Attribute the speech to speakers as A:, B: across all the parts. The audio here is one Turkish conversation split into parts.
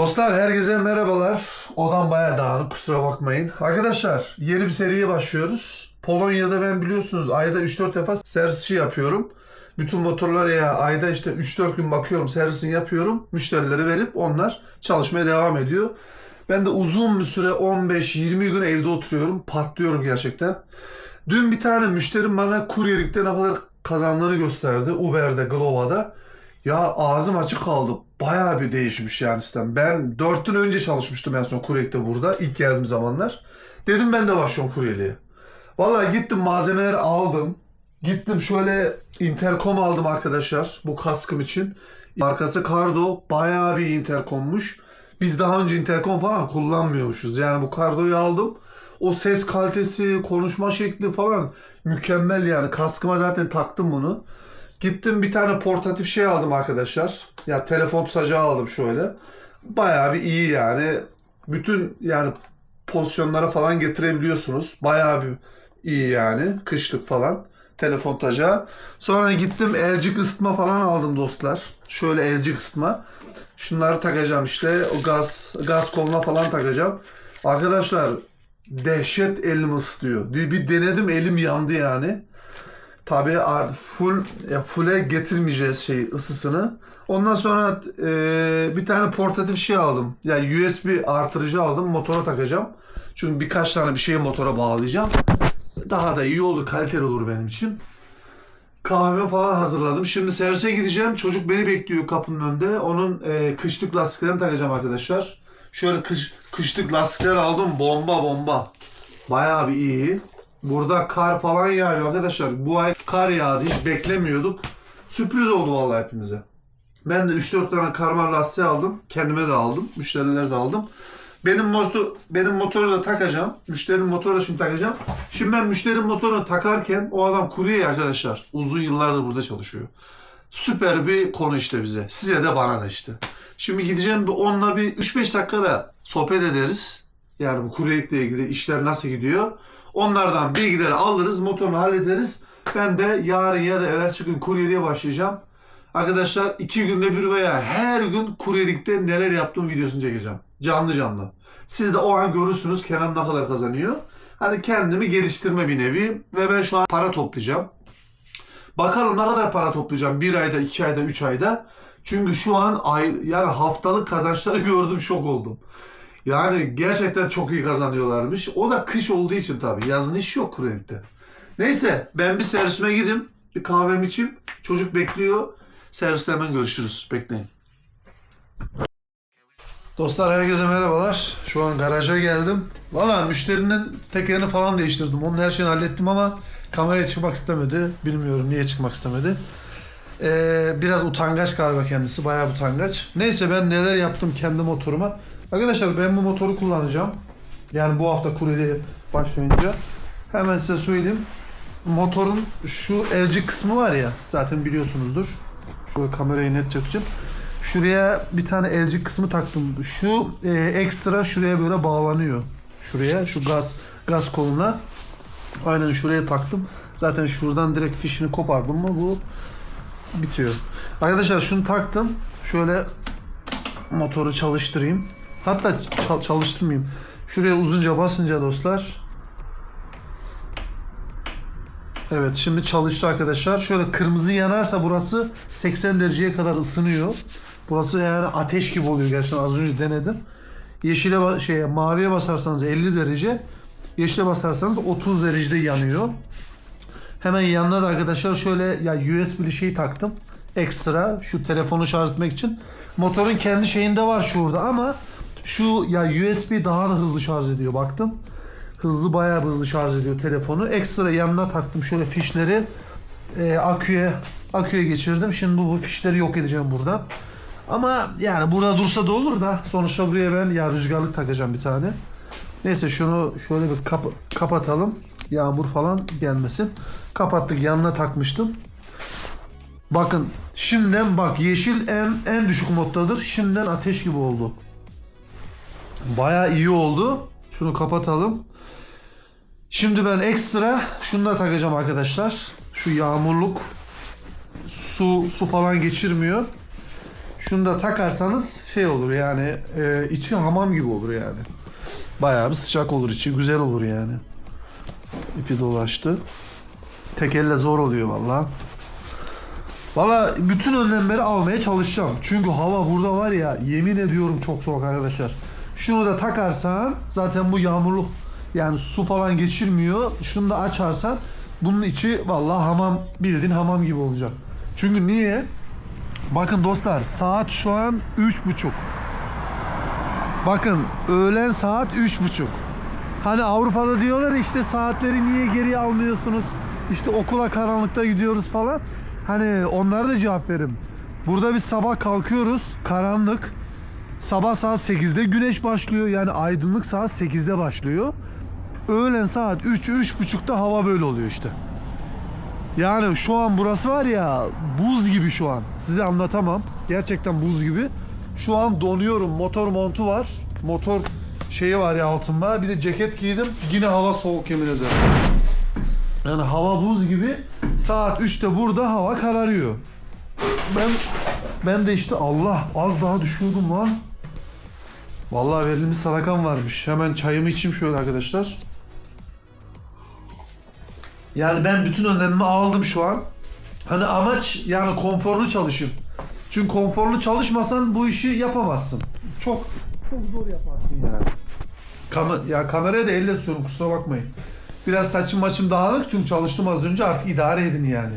A: Dostlar herkese merhabalar. Odam bayağı dağınık kusura bakmayın. Arkadaşlar yeni bir seriye başlıyoruz. Polonya'da ben biliyorsunuz ayda 3-4 defa servisçi yapıyorum. Bütün motorlara ya ayda işte 3-4 gün bakıyorum servisini yapıyorum. Müşterilere verip onlar çalışmaya devam ediyor. Ben de uzun bir süre 15-20 gün evde oturuyorum. Patlıyorum gerçekten. Dün bir tane müşterim bana kuryelikte ne kadar kazandığını gösterdi. Uber'de, Glovo'da. Ya ağzım açık kaldı. Bayağı bir değişmiş yani sistem. Ben 4 yıl önce çalışmıştım en son kuryelikte burada. ilk geldiğim zamanlar. Dedim ben de başlıyorum kuryeliğe. Vallahi gittim malzemeleri aldım. Gittim şöyle interkom aldım arkadaşlar bu kaskım için. Markası Cardo bayağı bir interkommuş. Biz daha önce interkom falan kullanmıyormuşuz. Yani bu Cardo'yu aldım. O ses kalitesi, konuşma şekli falan mükemmel yani. Kaskıma zaten taktım bunu. Gittim bir tane portatif şey aldım arkadaşlar. Ya telefon tutacağı aldım şöyle. Bayağı bir iyi yani. Bütün yani pozisyonlara falan getirebiliyorsunuz. Bayağı bir iyi yani. Kışlık falan. Telefon tutacağı. Sonra gittim elcik ısıtma falan aldım dostlar. Şöyle elcik ısıtma. Şunları takacağım işte. O gaz gaz koluna falan takacağım. Arkadaşlar dehşet elim ısıtıyor. Bir denedim elim yandı yani. Tabii ar- full ya full'e getirmeyeceğiz şey ısısını. Ondan sonra e, bir tane portatif şey aldım. Yani USB artırıcı aldım. Motora takacağım. Çünkü birkaç tane bir şeyi motora bağlayacağım. Daha da iyi olur, kaliteli olur benim için. Kahve falan hazırladım. Şimdi servise gideceğim. Çocuk beni bekliyor kapının önünde. Onun e, kışlık lastiklerini takacağım arkadaşlar. Şöyle kış, kışlık lastikler aldım. Bomba bomba. Bayağı bir iyi. Burada kar falan yağıyor arkadaşlar. Bu ay kar yağdı. Hiç beklemiyorduk. Sürpriz oldu vallahi hepimize. Ben de 3-4 tane karmar lastiği aldım. Kendime de aldım. Müşterilere de aldım. Benim motor benim motoru da takacağım. Müşterinin motorunu şimdi takacağım. Şimdi ben müşterinin motorunu takarken o adam kurye ya arkadaşlar. Uzun yıllardır burada çalışıyor. Süper bir konu işte bize. Size de bana da işte. Şimdi gideceğim bir onunla bir 3-5 dakikada sohbet ederiz. Yani bu kuryelikle ilgili işler nasıl gidiyor. Onlardan bilgileri alırız, motorunu hallederiz. Ben de yarın ya da evvelsi gün kuryeliğe başlayacağım. Arkadaşlar iki günde bir veya her gün kuryelikte neler yaptığım videosunu çekeceğim. Canlı canlı. Siz de o an görürsünüz Kenan ne kadar kazanıyor. Hani kendimi geliştirme bir nevi ve ben şu an para toplayacağım. Bakalım ne kadar para toplayacağım bir ayda, iki ayda, üç ayda. Çünkü şu an ay, yani haftalık kazançları gördüm şok oldum. Yani gerçekten çok iyi kazanıyorlarmış. O da kış olduğu için tabii. Yazın iş yok kuryelikte. Neyse ben bir servisime gideyim. Bir kahvemi içeyim. Çocuk bekliyor. Serviste hemen görüşürüz. Bekleyin. Dostlar herkese merhabalar. Şu an garaja geldim. Valla müşterinin tekerini falan değiştirdim. Onun her şeyini hallettim ama kameraya çıkmak istemedi. Bilmiyorum niye çıkmak istemedi. Ee, biraz utangaç galiba kendisi. Bayağı utangaç. Neyse ben neler yaptım kendi motoruma. Arkadaşlar ben bu motoru kullanacağım. Yani bu hafta kuryeliğe başlayınca. Hemen size söyleyeyim. Motorun şu elci kısmı var ya zaten biliyorsunuzdur. Şöyle kamerayı net çekeceğim. Şuraya bir tane elcik kısmı taktım. Şu e, ekstra şuraya böyle bağlanıyor. Şuraya şu gaz gaz koluna. Aynen şuraya taktım. Zaten şuradan direkt fişini kopardım mı bu bitiyor. Arkadaşlar şunu taktım. Şöyle motoru çalıştırayım. Hatta çal- çalıştırmayayım. Şuraya uzunca basınca dostlar. Evet şimdi çalıştı arkadaşlar. Şöyle kırmızı yanarsa burası 80 dereceye kadar ısınıyor. Burası yani ateş gibi oluyor gerçekten az önce denedim. Yeşile şeye maviye basarsanız 50 derece, yeşile basarsanız 30 derecede yanıyor. Hemen yanına da arkadaşlar şöyle ya USB'li şey taktım. Ekstra şu telefonu şarj etmek için. Motorun kendi şeyinde var şurada ama şu ya USB daha da hızlı şarj ediyor baktım. Hızlı bayağı hızlı şarj ediyor telefonu. Ekstra yanına taktım şöyle fişleri e, aküye aküye geçirdim. Şimdi bu fişleri yok edeceğim burada. Ama yani burada dursa da olur da sonuçta buraya ben ya rüzgarlık takacağım bir tane. Neyse şunu şöyle bir kap- kapatalım. Yağmur falan gelmesin. Kapattık yanına takmıştım. Bakın şimdiden bak yeşil en en düşük moddadır. Şimdiden ateş gibi oldu. Bayağı iyi oldu. Şunu kapatalım. Şimdi ben ekstra şunu da takacağım arkadaşlar. Şu yağmurluk su su falan geçirmiyor. Şunu da takarsanız şey olur yani e, içi hamam gibi olur yani. Bayağı bir sıcak olur içi güzel olur yani. İpi dolaştı. Tek elle zor oluyor valla. Valla bütün önlemleri almaya çalışacağım. Çünkü hava burada var ya yemin ediyorum çok soğuk arkadaşlar. Şunu da takarsan zaten bu yağmurluk yani su falan geçirmiyor. Şunu da açarsan bunun içi vallahi hamam bildiğin hamam gibi olacak. Çünkü niye? Bakın dostlar saat şu an üç buçuk. Bakın öğlen saat üç buçuk. Hani Avrupa'da diyorlar işte saatleri niye geriye almıyorsunuz? İşte okula karanlıkta gidiyoruz falan. Hani onlara da cevap verim. Burada biz sabah kalkıyoruz karanlık. Sabah saat 8'de güneş başlıyor. Yani aydınlık saat 8'de başlıyor. Öğlen saat 3 3.30'da hava böyle oluyor işte. Yani şu an burası var ya buz gibi şu an. Size anlatamam. Gerçekten buz gibi. Şu an donuyorum. Motor montu var. Motor şeyi var ya altımda. Bir de ceket giydim. Yine hava soğuk yemin ederim. Yani hava buz gibi. Saat 3'te burada hava kararıyor. Ben ben de işte Allah az daha düşüyordum lan. Vallahi verilmiş sadakam varmış. Hemen çayımı içeyim şöyle arkadaşlar. Yani ben bütün önlemimi aldım şu an. Hani amaç yani konforlu çalışayım. Çünkü konforlu çalışmasan bu işi yapamazsın. Çok çok zor yaparsın yani. Kam ya kameraya da elle tutuyorum kusura bakmayın. Biraz saçım maçım dağınık çünkü çalıştım az önce artık idare edin yani.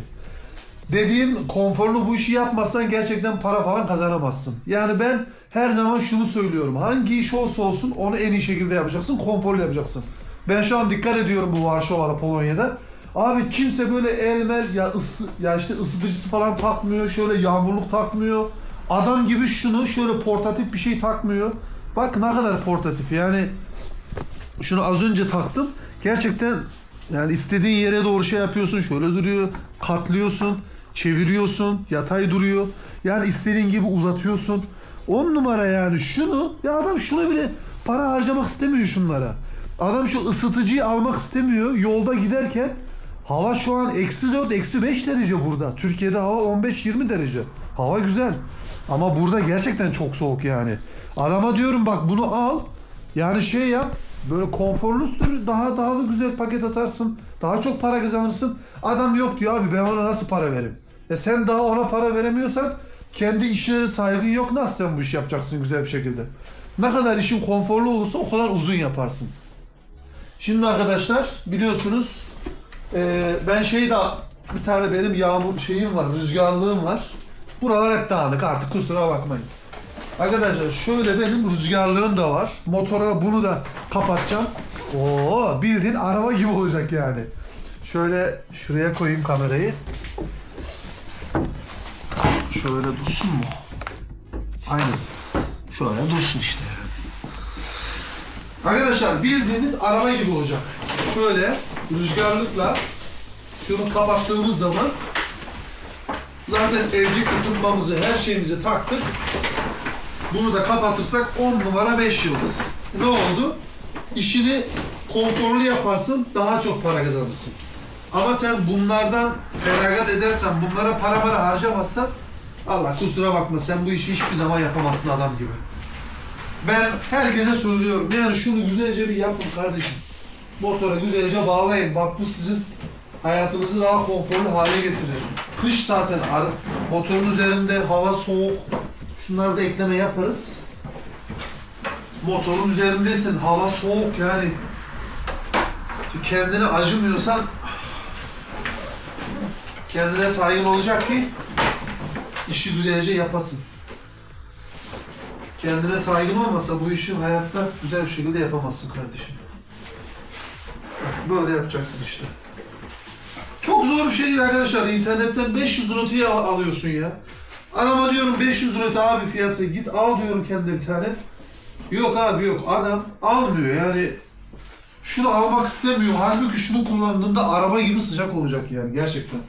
A: Dediğim konforlu bu işi yapmazsan gerçekten para falan kazanamazsın. Yani ben her zaman şunu söylüyorum. Hangi iş olsa olsun onu en iyi şekilde yapacaksın, konforlu yapacaksın. Ben şu an dikkat ediyorum bu Varşova'da, Polonya'da. Abi kimse böyle elmel ya ısı, ya işte ısıtıcısı falan takmıyor, şöyle yağmurluk takmıyor. Adam gibi şunu şöyle portatif bir şey takmıyor. Bak ne kadar portatif yani şunu az önce taktım. Gerçekten yani istediğin yere doğru şey yapıyorsun. Şöyle duruyor. Katlıyorsun. Çeviriyorsun. Yatay duruyor. Yani istediğin gibi uzatıyorsun. 10 numara yani şunu. Ya adam şuna bile para harcamak istemiyor şunlara. Adam şu ısıtıcıyı almak istemiyor. Yolda giderken hava şu an eksi 4, eksi 5 derece burada. Türkiye'de hava 15-20 derece. Hava güzel. Ama burada gerçekten çok soğuk yani. Adama diyorum bak bunu al. Yani şey yap. Böyle konforlu sür. Daha daha da güzel paket atarsın. Daha çok para kazanırsın. Adam yok diyor abi ben ona nasıl para vereyim? E sen daha ona para veremiyorsan kendi işine saygın yok. Nasıl sen bu işi yapacaksın güzel bir şekilde? Ne kadar işin konforlu olursa o kadar uzun yaparsın. Şimdi arkadaşlar biliyorsunuz eee, ben şeyi de bir tane benim yağmur şeyim var, rüzgarlığım var. Buralar hep dağınık artık kusura bakmayın. Arkadaşlar şöyle benim rüzgarlığım da var. Motora bunu da kapatacağım. Oo bildiğin araba gibi olacak yani. Şöyle şuraya koyayım kamerayı. Şöyle dursun mu? Aynen. Şöyle dursun işte. Arkadaşlar bildiğiniz araba gibi olacak. Şöyle rüzgarlıkla şunu kapattığımız zaman zaten elcik ısınmamızı her şeyimizi taktık. Bunu da kapatırsak 10 numara 5 yıldız. Ne oldu? İşini konforlu yaparsın, daha çok para kazanırsın. Ama sen bunlardan feragat edersen, bunlara para para harcamazsan Allah kusura bakma sen bu işi hiçbir zaman yapamazsın adam gibi. Ben herkese söylüyorum. Yani şunu güzelce bir yapın kardeşim. Motora güzelce bağlayın. Bak bu sizin hayatınızı daha konforlu hale getirir. Kış zaten ar- motorun üzerinde hava soğuk. Şunları da ekleme yaparız. Motorun üzerindesin. Hava soğuk yani. Kendine acımıyorsan kendine saygın olacak ki işi güzelce yapasın. Kendine saygın olmasa bu işi hayatta güzel bir şekilde yapamazsın kardeşim. Böyle yapacaksın işte. Çok zor bir şey değil arkadaşlar. İnternetten 500 zlotya al- alıyorsun ya. Adama diyorum 500 zloty abi fiyatı. Git al diyorum kendine bir tane. Yok abi yok. Adam almıyor yani. Şunu almak istemiyor. Halbuki şunu kullandığında araba gibi sıcak olacak yani gerçekten.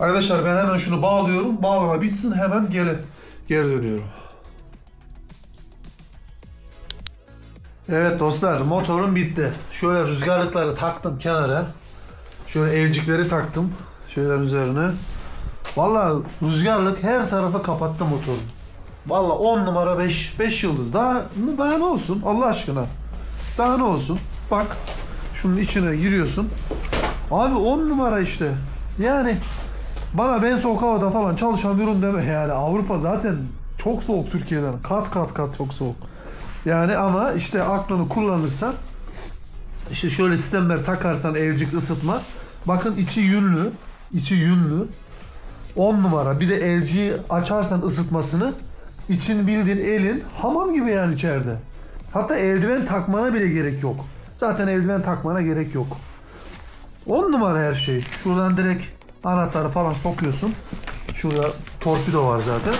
A: Arkadaşlar ben hemen şunu bağlıyorum. Bağlama bitsin hemen geri geri dönüyorum. Evet dostlar motorum bitti. Şöyle rüzgarlıkları taktım kenara. Şöyle elcikleri taktım. Şöyle üzerine. Vallahi rüzgarlık her tarafa kapattı motoru. Vallahi 10 numara 5 5 yıldız. Daha daha ne olsun Allah aşkına. Daha ne olsun? Bak şunun içine giriyorsun. Abi 10 numara işte. Yani bana ben soğuk havada falan çalışan ürün deme yani. Avrupa zaten çok soğuk Türkiye'den. Kat kat kat çok soğuk. Yani ama işte aklını kullanırsan işte şöyle sistemler takarsan evcik ısıtma. Bakın içi yünlü. içi yünlü. 10 numara. Bir de LG'yi açarsan ısıtmasını için bildiğin elin hamam gibi yani içeride. Hatta eldiven takmana bile gerek yok. Zaten eldiven takmana gerek yok. 10 numara her şey. Şuradan direkt anahtarı falan sokuyorsun. Şurada torpido var zaten.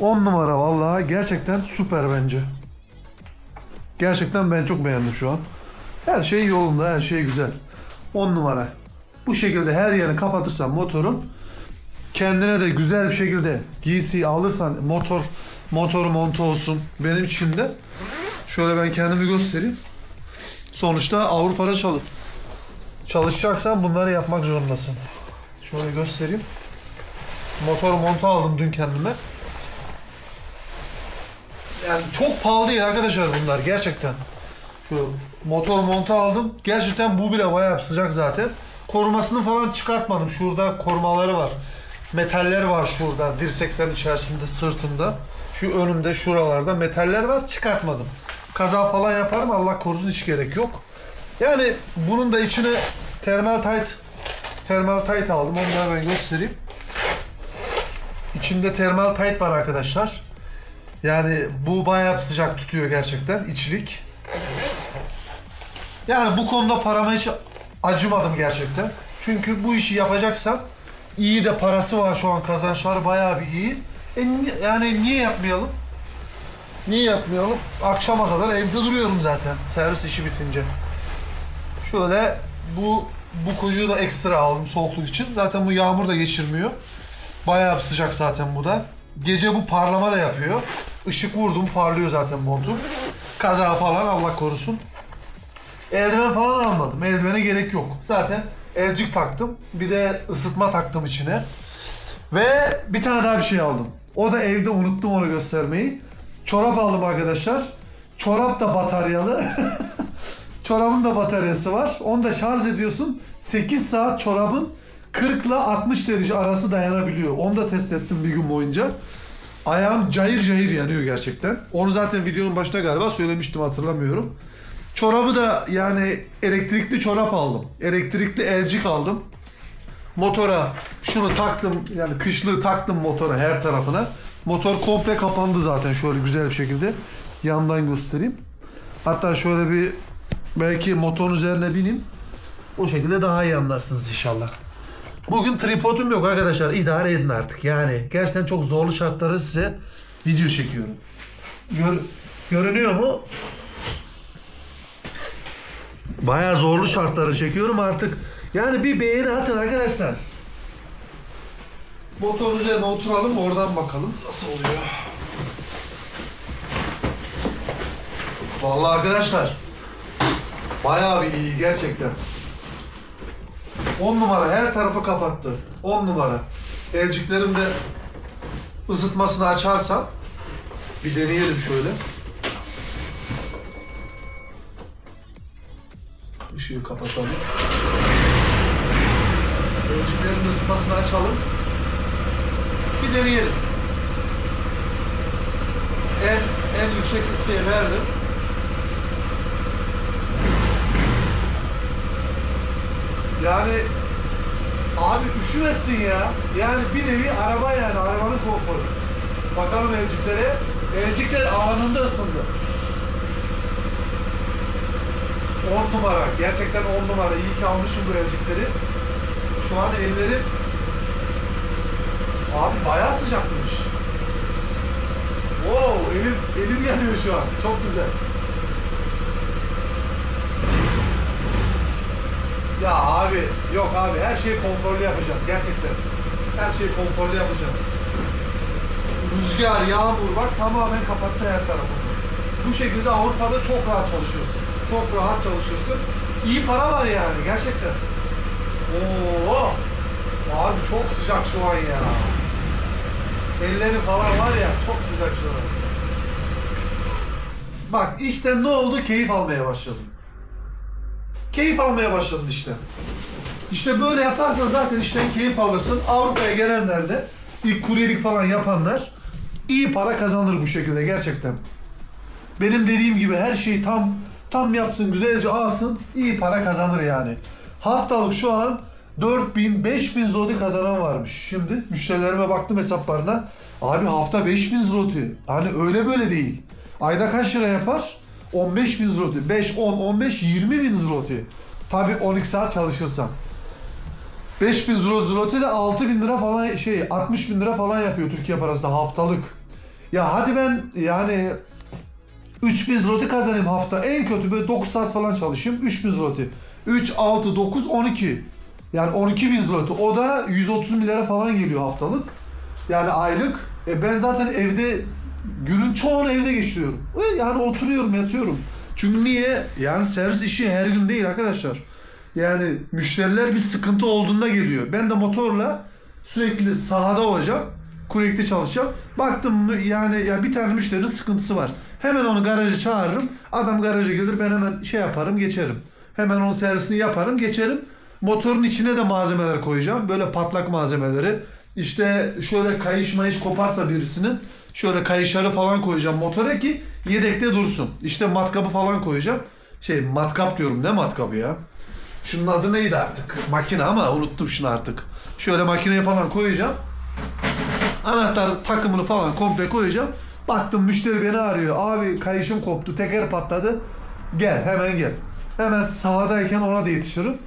A: 10 numara vallahi gerçekten süper bence. Gerçekten ben çok beğendim şu an. Her şey yolunda, her şey güzel. 10 numara. Bu şekilde her yerini kapatırsan motorun kendine de güzel bir şekilde giysi alırsan motor motor montu olsun benim için de şöyle ben kendimi göstereyim. Sonuçta Avrupa'da çalış çalışacaksan bunları yapmak zorundasın. Şöyle göstereyim. Motor montu aldım dün kendime. Yani çok pahalı değil arkadaşlar bunlar gerçekten. Şu motor montu aldım. Gerçekten bu bile bayağı sıcak zaten. Korumasını falan çıkartmadım. Şurada korumaları var. Metaller var şurada dirseklerin içerisinde, sırtında. Şu önümde şuralarda metaller var. Çıkartmadım. Kaza falan yaparım Allah korusun hiç gerek yok. Yani bunun da içine termal tight termal tight aldım. Onu da ben göstereyim. İçinde termal tight var arkadaşlar. Yani bu bayağı sıcak tutuyor gerçekten içlik. Yani bu konuda parama hiç acımadım gerçekten. Çünkü bu işi yapacaksan iyi de parası var şu an kazançları bayağı bir iyi. E, ni- yani niye yapmayalım? Niye yapmayalım? Akşama kadar evde duruyorum zaten servis işi bitince. Şöyle bu bu kocuğu da ekstra aldım soğukluk için. Zaten bu yağmur da geçirmiyor. Bayağı sıcak zaten bu da. Gece bu parlama da yapıyor. Işık vurdum parlıyor zaten montum. Kaza falan Allah korusun. Eldiven falan almadım. Eldivene gerek yok. Zaten elcik taktım. Bir de ısıtma taktım içine. Ve bir tane daha bir şey aldım. O da evde unuttum onu göstermeyi. Çorap aldım arkadaşlar. Çorap da bataryalı. Çorabın da bataryası var. Onu da şarj ediyorsun. 8 saat çorabın 40 ile 60 derece arası dayanabiliyor. Onu da test ettim bir gün boyunca. Ayağım cayır cayır yanıyor gerçekten. Onu zaten videonun başında galiba söylemiştim hatırlamıyorum. Çorabı da yani elektrikli çorap aldım. Elektrikli elcik aldım. Motora şunu taktım yani kışlığı taktım motora her tarafına. Motor komple kapandı zaten şöyle güzel bir şekilde. Yandan göstereyim. Hatta şöyle bir belki motorun üzerine bineyim. O şekilde daha iyi anlarsınız inşallah. Bugün tripodum yok arkadaşlar. İdare edin artık. Yani gerçekten çok zorlu şartları size video çekiyorum. Gör, görünüyor mu? Bayağı zorlu şartları çekiyorum artık. Yani bir beğeni atın arkadaşlar. Motorun üzerine oturalım oradan bakalım nasıl oluyor. Vallahi arkadaşlar bayağı bir iyi gerçekten. 10 numara her tarafı kapattı. 10 numara. Elciklerin de ısıtmasını açarsam bir deneyelim şöyle. Işığı kapatalım. Elciklerin ısıtmasını açalım. Bir deneyelim. En, en yüksek ısıya verdim. Yani abi üşümesin ya. Yani bir nevi araba yani arabanın konforu. Bakalım elciklere. Elcikler anında ısındı. 10 numara. Gerçekten 10 numara. İyi ki almışım bu elcikleri. Şu an ellerim Abi bayağı sıcakmış. Wow, elim, elim yanıyor şu an. Çok güzel. Ya abi, yok abi her şeyi kontrollü yapacağım. Gerçekten. Her şeyi kontrollü yapacağım. Rüzgar, yağmur bak tamamen kapattı her tarafını. Bu şekilde Avrupa'da çok rahat çalışıyorsun. Çok rahat çalışıyorsun. İyi para var yani gerçekten. Oo. Abi çok sıcak şu an ya. Elleri falan var ya çok sıcak şu an. Bak işte ne oldu? Keyif almaya başladım. Keyif almaya başladın işte. İşte böyle yaparsan zaten işten keyif alırsın. Avrupa'ya gelenler de ilk kuryelik falan yapanlar iyi para kazanır bu şekilde gerçekten. Benim dediğim gibi her şeyi tam tam yapsın, güzelce alsın, iyi para kazanır yani. Haftalık şu an 4000 5000 zloty kazanan varmış. Şimdi müşterilerime baktım hesaplarına. Abi hafta 5000 zloty. Hani öyle böyle değil. Ayda kaç lira yapar? 15 bin zloty. 5, 10, 15, 20 bin zloty. Tabi 12 saat çalışırsan. 5000 zlo zloty de 6000 lira falan şey 60 bin lira falan yapıyor Türkiye parasında haftalık. Ya hadi ben yani 3000 zloty kazanayım hafta. En kötü böyle 9 saat falan çalışayım. 3000 zloty. 3, 6, 9, 12. Yani 12 bin zloty. O da 130 milyara falan geliyor haftalık. Yani aylık. E ben zaten evde günün çoğunu evde geçiriyorum. Yani oturuyorum, yatıyorum. Çünkü niye? Yani servis işi her gün değil arkadaşlar. Yani müşteriler bir sıkıntı olduğunda geliyor. Ben de motorla sürekli sahada olacağım. Kurekte çalışacağım. Baktım yani ya bir tane müşterinin sıkıntısı var. Hemen onu garaja çağırırım. Adam garaja gelir ben hemen şey yaparım geçerim. Hemen onun servisini yaparım geçerim. Motorun içine de malzemeler koyacağım. Böyle patlak malzemeleri. İşte şöyle kayış mayış koparsa birisinin şöyle kayışları falan koyacağım motora ki yedekte dursun. İşte matkabı falan koyacağım. Şey matkap diyorum ne matkabı ya? Şunun adı neydi artık? Makine ama unuttum şunu artık. Şöyle makineye falan koyacağım. Anahtar takımını falan komple koyacağım. Baktım müşteri beni arıyor. Abi kayışım koptu, teker patladı. Gel hemen gel. Hemen sahadayken ona da yetişirim.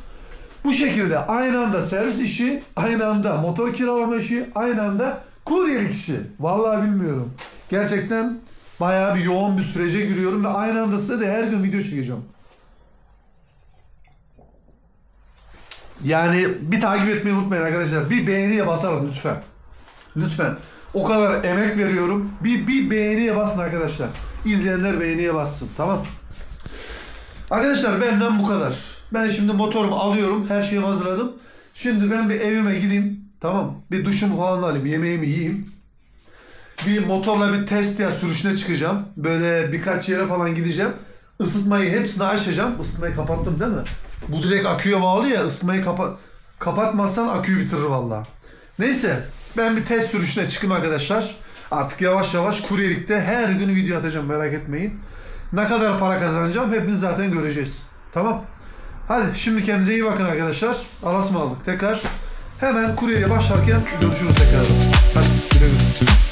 A: Bu şekilde aynı anda servis işi, aynı anda motor kiralama işi, aynı anda kuryelik işi. Vallahi bilmiyorum. Gerçekten bayağı bir yoğun bir sürece giriyorum ve aynı anda size de her gün video çekeceğim. Yani bir takip etmeyi unutmayın arkadaşlar. Bir beğeniye basalım lütfen. Lütfen. O kadar emek veriyorum. Bir, bir beğeniye basın arkadaşlar. İzleyenler beğeniye bassın. Tamam. Arkadaşlar benden bu kadar. Ben şimdi motorumu alıyorum. Her şeyi hazırladım. Şimdi ben bir evime gideyim. Tamam. Bir duşumu falan alayım. Yemeğimi yiyeyim. Bir motorla bir test ya sürüşüne çıkacağım. Böyle birkaç yere falan gideceğim. Isıtmayı hepsini açacağım. Isıtmayı kapattım değil mi? Bu direkt aküye bağlı ya. Isıtmayı kapa kapatmazsan aküyü bitirir vallahi. Neyse ben bir test sürüşüne çıkayım arkadaşlar. Artık yavaş yavaş kuryelikte her gün video atacağım merak etmeyin. Ne kadar para kazanacağım hepiniz zaten göreceğiz. Tamam. Hadi şimdi kendinize iyi bakın arkadaşlar. Allah'a ısmarladık tekrar. Hemen kuryeye başlarken görüşürüz tekrar. Hadi güle güle.